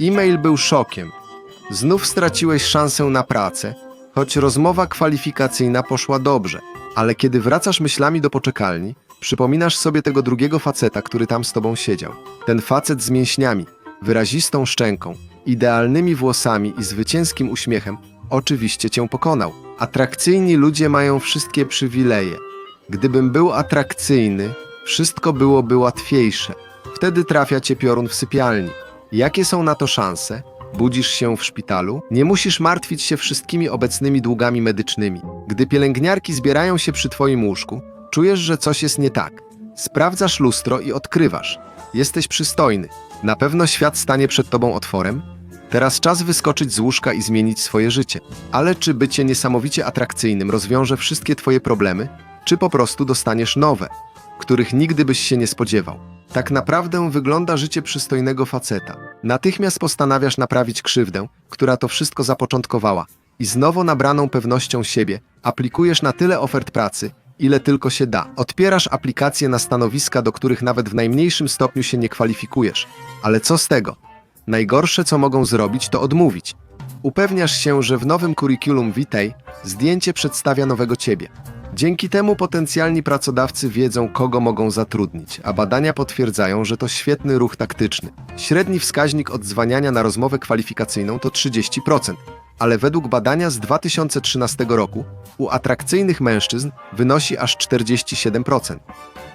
E-mail był szokiem. Znów straciłeś szansę na pracę, choć rozmowa kwalifikacyjna poszła dobrze, ale kiedy wracasz myślami do poczekalni, przypominasz sobie tego drugiego faceta, który tam z tobą siedział. Ten facet z mięśniami, wyrazistą szczęką, idealnymi włosami i zwycięskim uśmiechem oczywiście cię pokonał. Atrakcyjni ludzie mają wszystkie przywileje. Gdybym był atrakcyjny, wszystko byłoby łatwiejsze. Wtedy trafia cię piorun w sypialni. Jakie są na to szanse? Budzisz się w szpitalu? Nie musisz martwić się wszystkimi obecnymi długami medycznymi. Gdy pielęgniarki zbierają się przy twoim łóżku, czujesz, że coś jest nie tak. Sprawdzasz lustro i odkrywasz. Jesteś przystojny. Na pewno świat stanie przed tobą otworem. Teraz czas wyskoczyć z łóżka i zmienić swoje życie. Ale czy bycie niesamowicie atrakcyjnym rozwiąże wszystkie twoje problemy, czy po prostu dostaniesz nowe, których nigdy byś się nie spodziewał? Tak naprawdę wygląda życie przystojnego faceta. Natychmiast postanawiasz naprawić krzywdę, która to wszystko zapoczątkowała i z nowo nabraną pewnością siebie aplikujesz na tyle ofert pracy, ile tylko się da. Odpierasz aplikacje na stanowiska, do których nawet w najmniejszym stopniu się nie kwalifikujesz. Ale co z tego? Najgorsze, co mogą zrobić, to odmówić. Upewniasz się, że w nowym curriculum vitae zdjęcie przedstawia nowego ciebie. Dzięki temu potencjalni pracodawcy wiedzą, kogo mogą zatrudnić, a badania potwierdzają, że to świetny ruch taktyczny. Średni wskaźnik odzwaniania na rozmowę kwalifikacyjną to 30%, ale według badania z 2013 roku u atrakcyjnych mężczyzn wynosi aż 47%.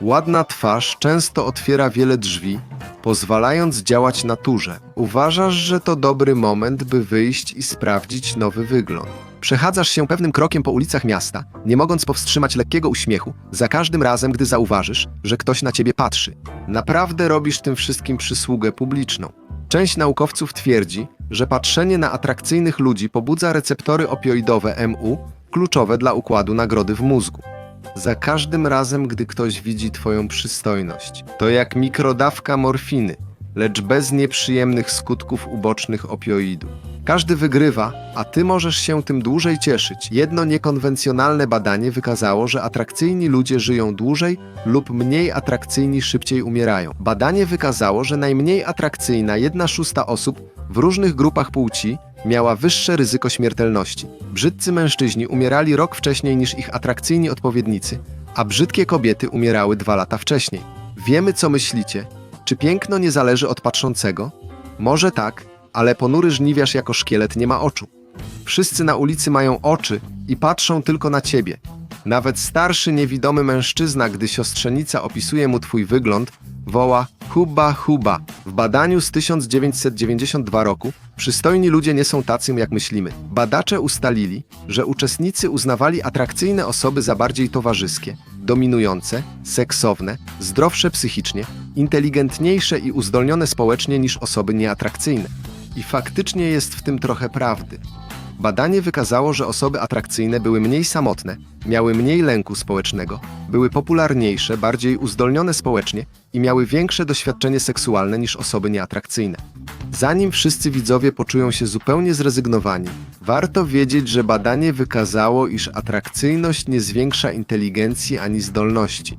Ładna twarz często otwiera wiele drzwi, pozwalając działać naturze. Uważasz, że to dobry moment, by wyjść i sprawdzić nowy wygląd. Przechadzasz się pewnym krokiem po ulicach miasta, nie mogąc powstrzymać lekkiego uśmiechu, za każdym razem, gdy zauważysz, że ktoś na ciebie patrzy. Naprawdę robisz tym wszystkim przysługę publiczną. Część naukowców twierdzi, że patrzenie na atrakcyjnych ludzi pobudza receptory opioidowe MU, kluczowe dla układu nagrody w mózgu. Za każdym razem, gdy ktoś widzi Twoją przystojność, to jak mikrodawka morfiny, lecz bez nieprzyjemnych skutków ubocznych opioidu. Każdy wygrywa, a Ty możesz się tym dłużej cieszyć. Jedno niekonwencjonalne badanie wykazało, że atrakcyjni ludzie żyją dłużej lub mniej atrakcyjni szybciej umierają. Badanie wykazało, że najmniej atrakcyjna jedna szósta osób w różnych grupach płci miała wyższe ryzyko śmiertelności. Brzydcy mężczyźni umierali rok wcześniej niż ich atrakcyjni odpowiednicy, a brzydkie kobiety umierały dwa lata wcześniej. Wiemy, co myślicie. Czy piękno nie zależy od patrzącego? Może tak, ale ponury żniwiarz jako szkielet nie ma oczu. Wszyscy na ulicy mają oczy i patrzą tylko na ciebie. Nawet starszy, niewidomy mężczyzna, gdy siostrzenica opisuje mu twój wygląd, woła huba huba. W badaniu z 1992 roku przystojni ludzie nie są tacy, jak myślimy. Badacze ustalili, że uczestnicy uznawali atrakcyjne osoby za bardziej towarzyskie, dominujące, seksowne, zdrowsze psychicznie, inteligentniejsze i uzdolnione społecznie niż osoby nieatrakcyjne. I faktycznie jest w tym trochę prawdy. Badanie wykazało, że osoby atrakcyjne były mniej samotne, miały mniej lęku społecznego, były popularniejsze, bardziej uzdolnione społecznie i miały większe doświadczenie seksualne niż osoby nieatrakcyjne. Zanim wszyscy widzowie poczują się zupełnie zrezygnowani, warto wiedzieć, że badanie wykazało, iż atrakcyjność nie zwiększa inteligencji ani zdolności.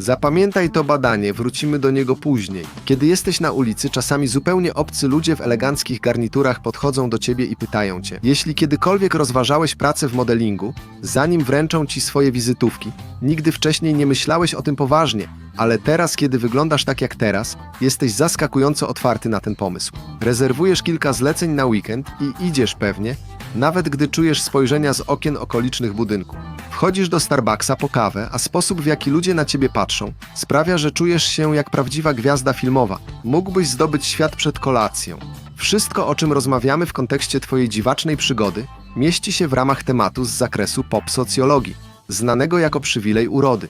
Zapamiętaj to badanie, wrócimy do niego później. Kiedy jesteś na ulicy, czasami zupełnie obcy ludzie w eleganckich garniturach podchodzą do ciebie i pytają cię: Jeśli kiedykolwiek rozważałeś pracę w modelingu, zanim wręczą ci swoje wizytówki, nigdy wcześniej nie myślałeś o tym poważnie, ale teraz, kiedy wyglądasz tak jak teraz, jesteś zaskakująco otwarty na ten pomysł. Rezerwujesz kilka zleceń na weekend i idziesz pewnie, nawet gdy czujesz spojrzenia z okien okolicznych budynków. Wchodzisz do Starbucksa po kawę, a sposób w jaki ludzie na ciebie patrzą sprawia, że czujesz się jak prawdziwa gwiazda filmowa. Mógłbyś zdobyć świat przed kolacją. Wszystko, o czym rozmawiamy w kontekście twojej dziwacznej przygody, mieści się w ramach tematu z zakresu pop socjologii, znanego jako przywilej urody.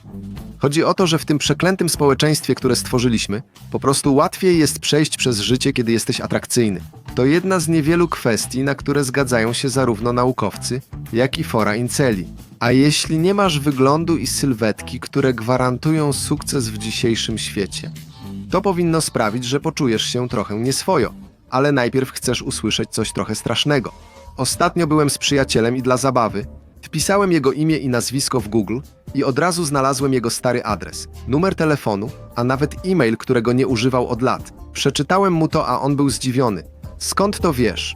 Chodzi o to, że w tym przeklętym społeczeństwie, które stworzyliśmy, po prostu łatwiej jest przejść przez życie, kiedy jesteś atrakcyjny. To jedna z niewielu kwestii, na które zgadzają się zarówno naukowcy, jak i fora inceli. A jeśli nie masz wyglądu i sylwetki, które gwarantują sukces w dzisiejszym świecie, to powinno sprawić, że poczujesz się trochę nieswojo, ale najpierw chcesz usłyszeć coś trochę strasznego. Ostatnio byłem z przyjacielem i dla zabawy wpisałem jego imię i nazwisko w Google i od razu znalazłem jego stary adres, numer telefonu, a nawet e-mail, którego nie używał od lat. Przeczytałem mu to, a on był zdziwiony. Skąd to wiesz?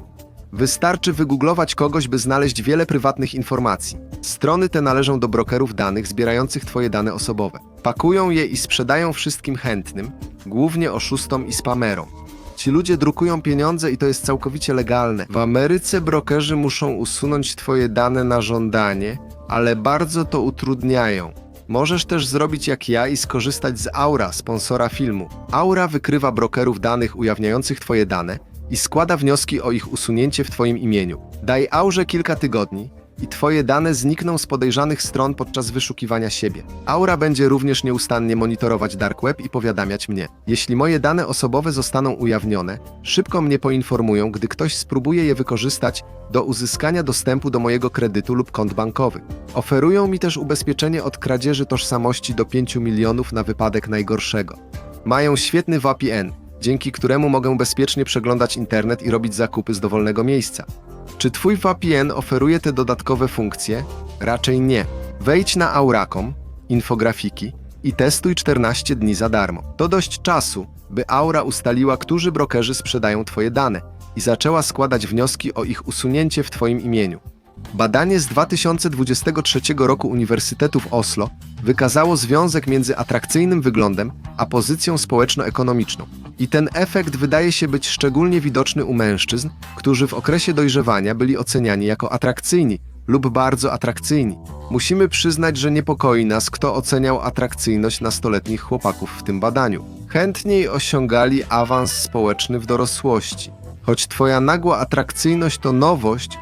Wystarczy wygooglować kogoś, by znaleźć wiele prywatnych informacji. Strony te należą do brokerów danych zbierających Twoje dane osobowe. Pakują je i sprzedają wszystkim chętnym, głównie oszustom i spamerom. Ci ludzie drukują pieniądze i to jest całkowicie legalne. W Ameryce brokerzy muszą usunąć Twoje dane na żądanie, ale bardzo to utrudniają. Możesz też zrobić jak ja i skorzystać z Aura, sponsora filmu. Aura wykrywa brokerów danych ujawniających Twoje dane i składa wnioski o ich usunięcie w Twoim imieniu. Daj Aurze kilka tygodni i Twoje dane znikną z podejrzanych stron podczas wyszukiwania siebie. Aura będzie również nieustannie monitorować Dark Web i powiadamiać mnie. Jeśli moje dane osobowe zostaną ujawnione, szybko mnie poinformują, gdy ktoś spróbuje je wykorzystać do uzyskania dostępu do mojego kredytu lub kont bankowych. Oferują mi też ubezpieczenie od kradzieży tożsamości do 5 milionów na wypadek najgorszego. Mają świetny VPN, dzięki któremu mogę bezpiecznie przeglądać internet i robić zakupy z dowolnego miejsca. Czy Twój VPN oferuje te dodatkowe funkcje? Raczej nie. Wejdź na Auracom, infografiki i testuj 14 dni za darmo. To dość czasu, by Aura ustaliła, którzy brokerzy sprzedają Twoje dane i zaczęła składać wnioski o ich usunięcie w Twoim imieniu. Badanie z 2023 roku Uniwersytetu w Oslo wykazało związek między atrakcyjnym wyglądem a pozycją społeczno-ekonomiczną. I ten efekt wydaje się być szczególnie widoczny u mężczyzn, którzy w okresie dojrzewania byli oceniani jako atrakcyjni lub bardzo atrakcyjni. Musimy przyznać, że niepokoi nas, kto oceniał atrakcyjność nastoletnich chłopaków w tym badaniu. Chętniej osiągali awans społeczny w dorosłości. Choć twoja nagła atrakcyjność to nowość,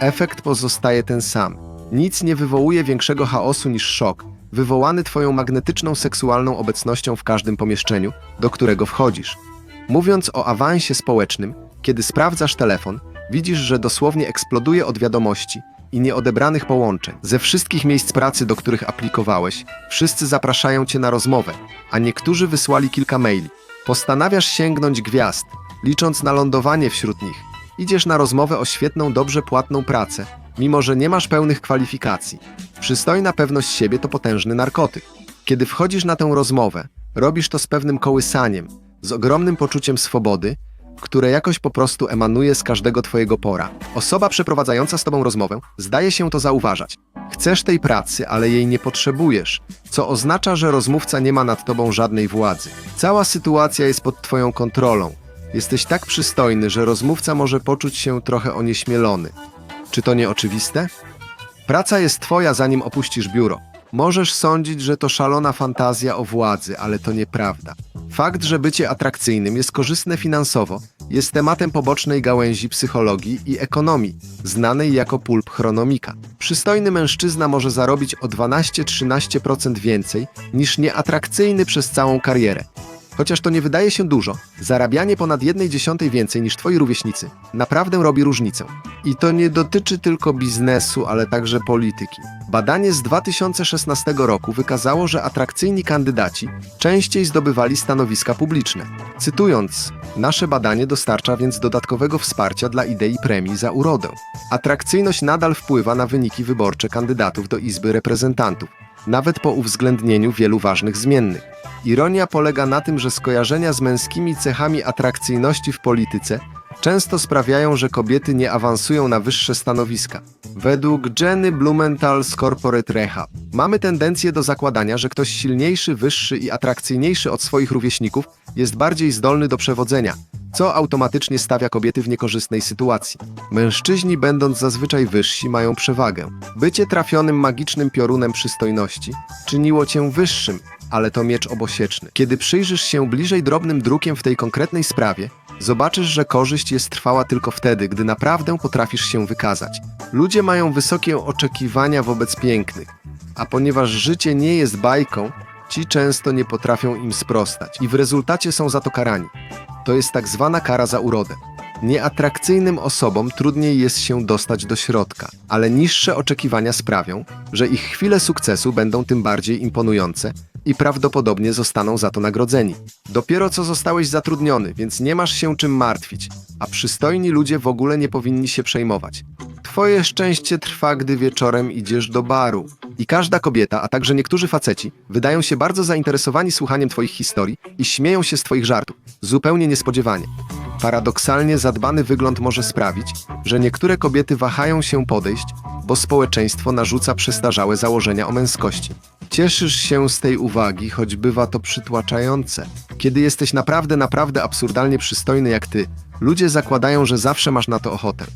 efekt pozostaje ten sam. Nic nie wywołuje większego chaosu niż szok, wywołany twoją magnetyczną seksualną obecnością w każdym pomieszczeniu, do którego wchodzisz. Mówiąc o awansie społecznym, kiedy sprawdzasz telefon, widzisz, że dosłownie eksploduje od wiadomości i nieodebranych połączeń. Ze wszystkich miejsc pracy, do których aplikowałeś, wszyscy zapraszają cię na rozmowę, a niektórzy wysłali kilka maili. Postanawiasz sięgnąć gwiazd, licząc na lądowanie wśród nich. Idziesz na rozmowę o świetną, dobrze płatną pracę, mimo że nie masz pełnych kwalifikacji. Przystojna pewność siebie to potężny narkotyk. Kiedy wchodzisz na tę rozmowę, robisz to z pewnym kołysaniem, z ogromnym poczuciem swobody, które jakoś po prostu emanuje z każdego twojego pora. Osoba przeprowadzająca z tobą rozmowę zdaje się to zauważać. Chcesz tej pracy, ale jej nie potrzebujesz, co oznacza, że rozmówca nie ma nad tobą żadnej władzy. Cała sytuacja jest pod twoją kontrolą. Jesteś tak przystojny, że rozmówca może poczuć się trochę onieśmielony. Czy to nie oczywiste? Praca jest twoja, zanim opuścisz biuro. Możesz sądzić, że to szalona fantazja o władzy, ale to nieprawda. Fakt, że bycie atrakcyjnym jest korzystne finansowo, jest tematem pobocznej gałęzi psychologii i ekonomii, znanej jako pulp chronomika. Przystojny mężczyzna może zarobić o 12-13% więcej niż nieatrakcyjny przez całą karierę. Chociaż to nie wydaje się dużo, zarabianie ponad 1 dziesiątej więcej niż twoi rówieśnicy naprawdę robi różnicę. I to nie dotyczy tylko biznesu, ale także polityki. Badanie z 2016 roku wykazało, że atrakcyjni kandydaci częściej zdobywali stanowiska publiczne. Cytując, nasze badanie dostarcza więc dodatkowego wsparcia dla idei premii za urodę. Atrakcyjność nadal wpływa na wyniki wyborcze kandydatów do Izby Reprezentantów, nawet po uwzględnieniu wielu ważnych zmiennych. Ironia polega na tym, że skojarzenia z męskimi cechami atrakcyjności w polityce często sprawiają, że kobiety nie awansują na wyższe stanowiska. Według Jenny Blumenthal z Corporate Rehab mamy tendencję do zakładania, że ktoś silniejszy, wyższy i atrakcyjniejszy od swoich rówieśników jest bardziej zdolny do przewodzenia, co automatycznie stawia kobiety w niekorzystnej sytuacji. Mężczyźni, będąc zazwyczaj wyżsi, mają przewagę. Bycie trafionym magicznym piorunem przystojności czyniło cię wyższym, ale to miecz obosieczny. Kiedy przyjrzysz się bliżej drobnym drukiem w tej konkretnej sprawie, zobaczysz, że korzyść jest trwała tylko wtedy, gdy naprawdę potrafisz się wykazać. Ludzie mają wysokie oczekiwania wobec pięknych, a ponieważ życie nie jest bajką, ci często nie potrafią im sprostać i w rezultacie są za to karani. To jest tak zwana kara za urodę. Nieatrakcyjnym osobom trudniej jest się dostać do środka, ale niższe oczekiwania sprawią, że ich chwile sukcesu będą tym bardziej imponujące i prawdopodobnie zostaną za to nagrodzeni. Dopiero co zostałeś zatrudniony, więc nie masz się czym martwić, a przystojni ludzie w ogóle nie powinni się przejmować. Twoje szczęście trwa, gdy wieczorem idziesz do baru. I każda kobieta, a także niektórzy faceci, wydają się bardzo zainteresowani słuchaniem Twoich historii i śmieją się z Twoich żartów, zupełnie niespodziewanie. Paradoksalnie zadbany wygląd może sprawić, że niektóre kobiety wahają się podejść, bo społeczeństwo narzuca przestarzałe założenia o męskości. Cieszysz się z tej uwagi, choć bywa to przytłaczające. Kiedy jesteś naprawdę, naprawdę absurdalnie przystojny jak ty, ludzie zakładają, że zawsze masz na to ochotę.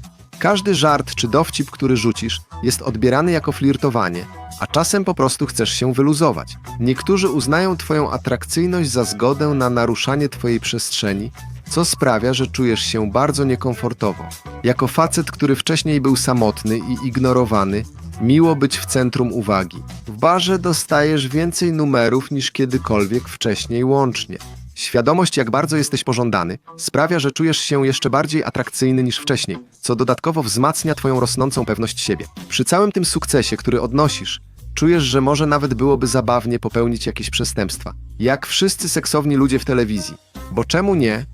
Każdy żart czy dowcip, który rzucisz, jest odbierany jako flirtowanie, a czasem po prostu chcesz się wyluzować. Niektórzy uznają Twoją atrakcyjność za zgodę na naruszanie Twojej przestrzeni, co sprawia, że czujesz się bardzo niekomfortowo. Jako facet, który wcześniej był samotny i ignorowany, miło być w centrum uwagi. W barze dostajesz więcej numerów niż kiedykolwiek wcześniej łącznie. Świadomość, jak bardzo jesteś pożądany, sprawia, że czujesz się jeszcze bardziej atrakcyjny niż wcześniej, co dodatkowo wzmacnia Twoją rosnącą pewność siebie. Przy całym tym sukcesie, który odnosisz, czujesz, że może nawet byłoby zabawnie popełnić jakieś przestępstwa. Jak wszyscy seksowni ludzie w telewizji. Bo czemu nie?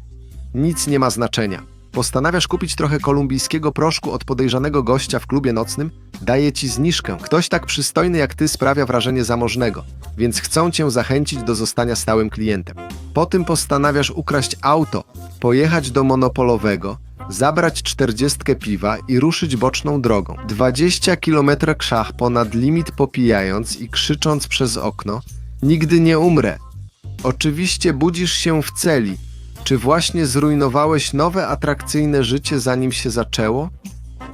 Nic nie ma znaczenia. Postanawiasz kupić trochę kolumbijskiego proszku od podejrzanego gościa w klubie nocnym? Daje ci zniżkę. Ktoś tak przystojny jak ty sprawia wrażenie zamożnego, więc chcą cię zachęcić do zostania stałym klientem. Po tym postanawiasz ukraść auto, pojechać do monopolowego, zabrać czterdziestkę piwa i ruszyć boczną drogą. 20 km krzach ponad limit popijając i krzycząc przez okno: Nigdy nie umrę. Oczywiście budzisz się w celi. Czy właśnie zrujnowałeś nowe, atrakcyjne życie, zanim się zaczęło?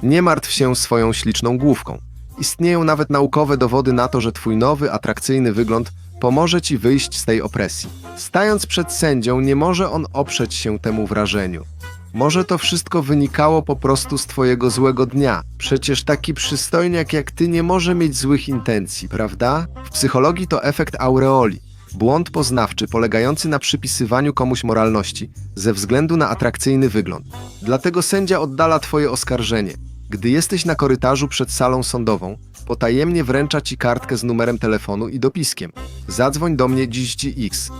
Nie martw się swoją śliczną główką. Istnieją nawet naukowe dowody na to, że twój nowy, atrakcyjny wygląd pomoże ci wyjść z tej opresji. Stając przed sędzią, nie może on oprzeć się temu wrażeniu. Może to wszystko wynikało po prostu z twojego złego dnia. Przecież taki przystojniak jak ty nie może mieć złych intencji, prawda? W psychologii to efekt aureoli. Błąd poznawczy polegający na przypisywaniu komuś moralności ze względu na atrakcyjny wygląd. Dlatego sędzia oddala twoje oskarżenie. Gdy jesteś na korytarzu przed salą sądową, potajemnie wręcza ci kartkę z numerem telefonu i dopiskiem. Zadzwoń do mnie dziś ci X.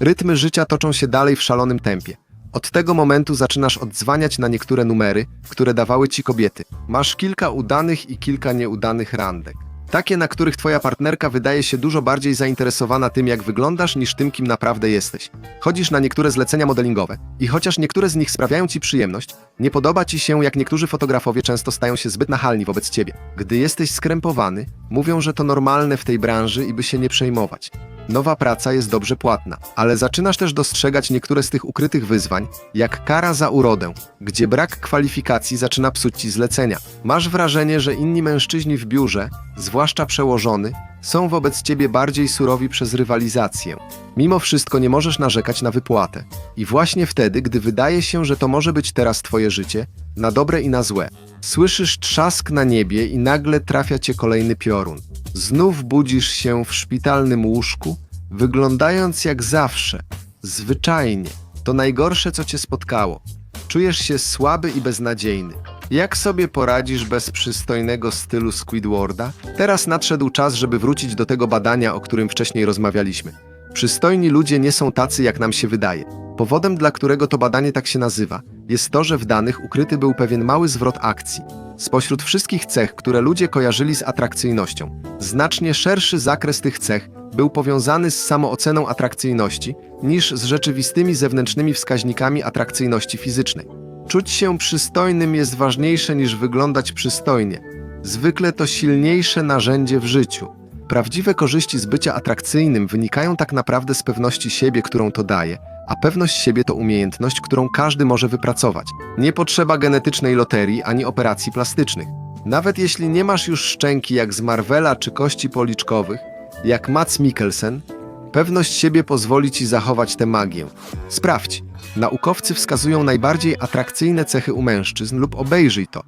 Rytmy życia toczą się dalej w szalonym tempie. Od tego momentu zaczynasz odzwaniać na niektóre numery, które dawały ci kobiety. Masz kilka udanych i kilka nieudanych randek. Takie, na których twoja partnerka wydaje się dużo bardziej zainteresowana tym, jak wyglądasz, niż tym, kim naprawdę jesteś. Chodzisz na niektóre zlecenia modelingowe i chociaż niektóre z nich sprawiają ci przyjemność, nie podoba ci się, jak niektórzy fotografowie często stają się zbyt nachalni wobec ciebie. Gdy jesteś skrępowany, mówią, że to normalne w tej branży i by się nie przejmować. Nowa praca jest dobrze płatna, ale zaczynasz też dostrzegać niektóre z tych ukrytych wyzwań, jak kara za urodę, gdzie brak kwalifikacji zaczyna psuć ci zlecenia. Masz wrażenie, że inni mężczyźni w biurze, zwłaszcza przełożony, są wobec ciebie bardziej surowi przez rywalizację. Mimo wszystko nie możesz narzekać na wypłatę. I właśnie wtedy, gdy wydaje się, że to może być teraz twoje życie, na dobre i na złe, słyszysz trzask na niebie i nagle trafia cię kolejny piorun. Znów budzisz się w szpitalnym łóżku, wyglądając jak zawsze, zwyczajnie. To najgorsze, co cię spotkało. Czujesz się słaby i beznadziejny. Jak sobie poradzisz bez przystojnego stylu Squidwarda? Teraz nadszedł czas, żeby wrócić do tego badania, o którym wcześniej rozmawialiśmy. Przystojni ludzie nie są tacy, jak nam się wydaje. Powodem, dla którego to badanie tak się nazywa, jest to, że w danych ukryty był pewien mały zwrot akcji. Spośród wszystkich cech, które ludzie kojarzyli z atrakcyjnością, znacznie szerszy zakres tych cech był powiązany z samooceną atrakcyjności niż z rzeczywistymi zewnętrznymi wskaźnikami atrakcyjności fizycznej. Czuć się przystojnym jest ważniejsze niż wyglądać przystojnie. Zwykle to silniejsze narzędzie w życiu. Prawdziwe korzyści z bycia atrakcyjnym wynikają tak naprawdę z pewności siebie, którą to daje, a pewność siebie to umiejętność, którą każdy może wypracować. Nie potrzeba genetycznej loterii ani operacji plastycznych. Nawet jeśli nie masz już szczęki jak z Marvela czy kości policzkowych, jak Mats Mikkelsen, pewność siebie pozwoli ci zachować tę magię. Sprawdź. Naukowcy wskazują najbardziej atrakcyjne cechy u mężczyzn lub obejrzyj to.